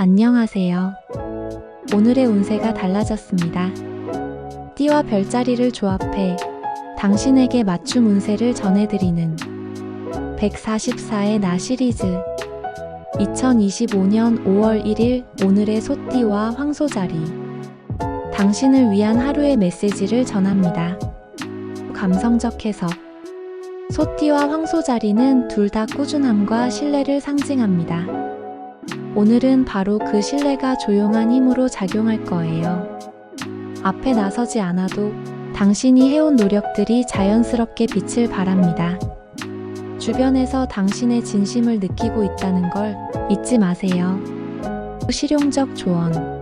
안녕하세요. 오늘의 운세가 달라졌습니다. 띠와 별자리를 조합해 당신에게 맞춤 운세를 전해드리는 144의 나 시리즈 2025년 5월 1일 오늘의 소띠와 황소자리 당신을 위한 하루의 메시지를 전합니다. 감성적 해석 소띠와 황소자리는 둘 다 꾸준함과 신뢰를 상징합니다. 오늘은 바로 그 신뢰가 조용한 힘으로 작용할 거예요. 앞에 나서지 않아도 당신이 해온 노력들이 자연스럽게 빛을 발합니다. 주변에서 당신의 진심을 느끼고 있다는 걸 잊지 마세요. 실용적 조언.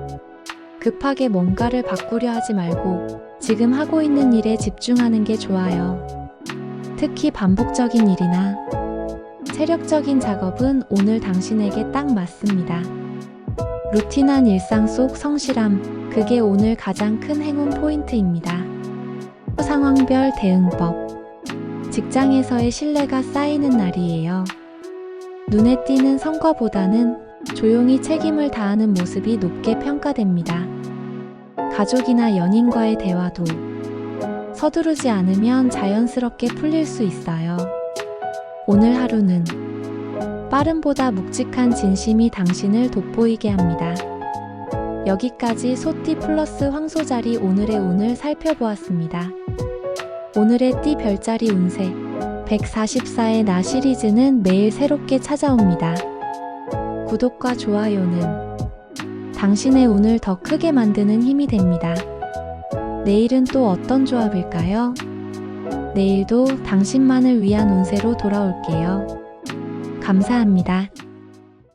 급하게 뭔가를 바꾸려 하지 말고 지금 하고 있는 일에 집중하는 게 좋아요. 특히 반복적인 일이나 체력적인 작업은 오늘 당신에게 딱 맞습니다. 루틴한 일상 속 성실함, 그게 오늘 가장 큰 행운 포인트입니다. 상황별 대응법. 직장에서의 신뢰가 쌓이는 날이에요. 눈에 띄는 성과보다는 조용히 책임을 다하는 모습이 높게 평가됩니다. 가족이나 연인과의 대화도 서두르지 않으면 자연스럽게 풀릴 수 있어요. 오늘 하루는 빠름보다 묵직한 진심이 당신을 돋보이게 합니다. 여기까지 소띠 플러스 황소자리 오늘의 운을 살펴보았습니다. 오늘의 띠 별자리 운세 144의 나 시리즈는 매일 새롭게 찾아옵니다. 구독과 좋아요는 당신의 운을 더 크게 만드는 힘이 됩니다. 내일은 또 어떤 조합일까요? 내일도 당신만을 위한 운세로 돌아올게요. 감사합니다.